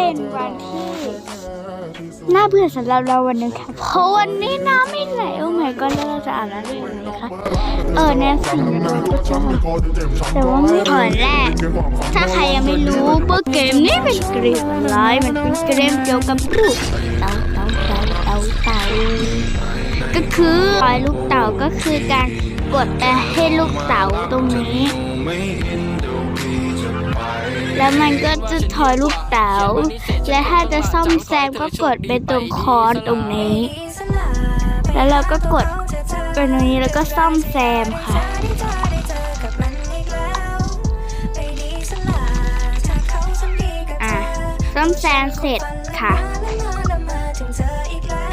เป็นวันที่น่าเบื่อสำหรับเราวันนึงค่ะ เพราะวันนี้น้ำไม่ไหลโอ้ my god แล้วเราจะอาบน้ำได้ยังไงคะ เออแนนสิ่งเราก็จะแต่ว่าไม่ถอนแรก ถ้าใครยังไม่รู้ว่าเกมนี้เป็นเกมอะไรมันเป็นเกมเกี่ยวกับลูกเต่าเต่าเต่าเต่าเต่าก็คือปล่อยลูกเต่าก็คือการกดไปให้ลูกเต่าตรงนี้ แล้วมันก็จะถอยลูกเต๋าและถ้าจะซ่อมแซมก็กดไปตรงคอนตรงนี้ แล้วเราก็กดไปตรงนี้แล้วก็ซ่อมแซมค่ะอะซ่อมแซมเสร็จค่ะ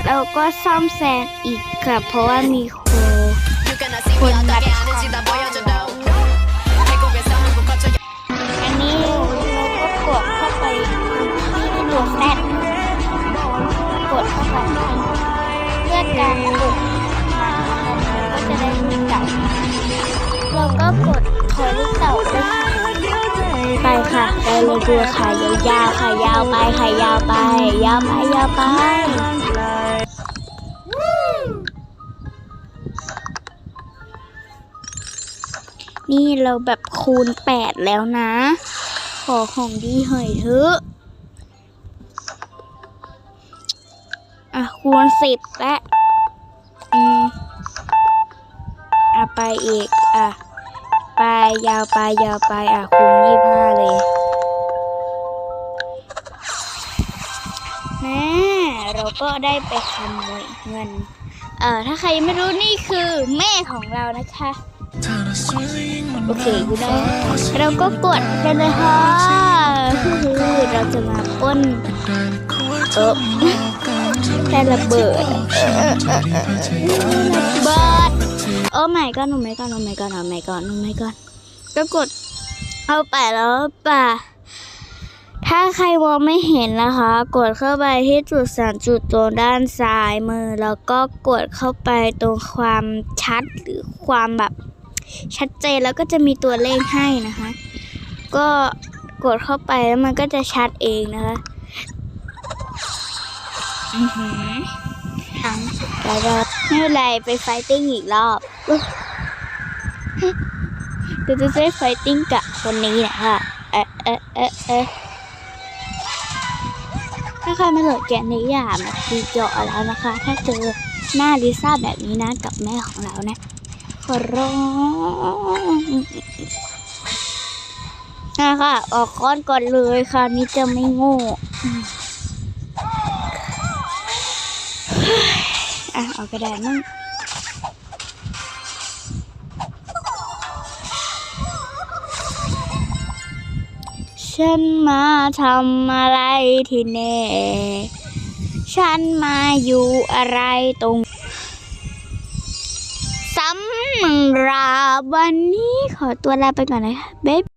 เราก็ซ่อมแซมอีกค่ะเพราะว่ามีค ดเข้าไปที่ตัวแซดกดเข้าไปเพื่อการกดมันก็จะได้ลูกเต่าเราก็กดถอยลูกเต่าไปไปค่ะไปเลยตัวค่ะยาวๆค่ะยาวไปค่ะยาวไป ยาวไปยาวไปนี่เราแบบคูณแปดแล้วนะ อของดีหน่อยเถอะ อะ คูณสิบและ อืม อะ ไปอีก อะ ไปยาวไปยาวไป อะ คูณยี่ห้าเลยแม่เราก็ได้ไปขโมยเงิน เอ่อ ถ้าใครไม่รู้นี่คือแม่ของเรานะคะ โอเคอยู่ได้เราก็กดไปเลยค่ะคือเราจะมาปล้นเออแต่ระเบิดเบิดโอ้ไม่ก็หนูไม่ก็หนูไม่ก็หนูไม่ก็หนูไม่ก็ก็กดเอาไปแล้วป่ะถ้าใครมองไม่เห็นนะคะ กดเข้าไปที่จุดสามจุดตรงด้านซ้ายมือ แล้วก็กดเข้าไปตรงความชัดหรือความแบบ ชัดเจนแล้วก็จะมีตัวเลขให้นะคะ ก็กดเข้าไปแล้วมันก็จะชัดเองนะคะอือหือทั้งแล้วก็ไม่เป็นไรไปไฟติ้งอีกรอบเดี๋ยวจะได้ไฟติ้งกับคนนี้นะคะเอะเอะเอะเอะถ้าใครไม่โหลดแกนนี้อย่ามาดีเจาะแล้วนะคะ ถ้าเจอหน้าลิซ่าแบบนี้นะกับแม่ของเรานะ ขอร้องนะคะออกค้อนก่อนเลยค่ะนี่จะไม่โง่อะเอากระดาษมั่งฉันมาทำอะไรที่นี่ฉันมาอยู่อะไรตรงำหรับวันนี้ขอตัวลาไปก่อนนะคะบ๊าย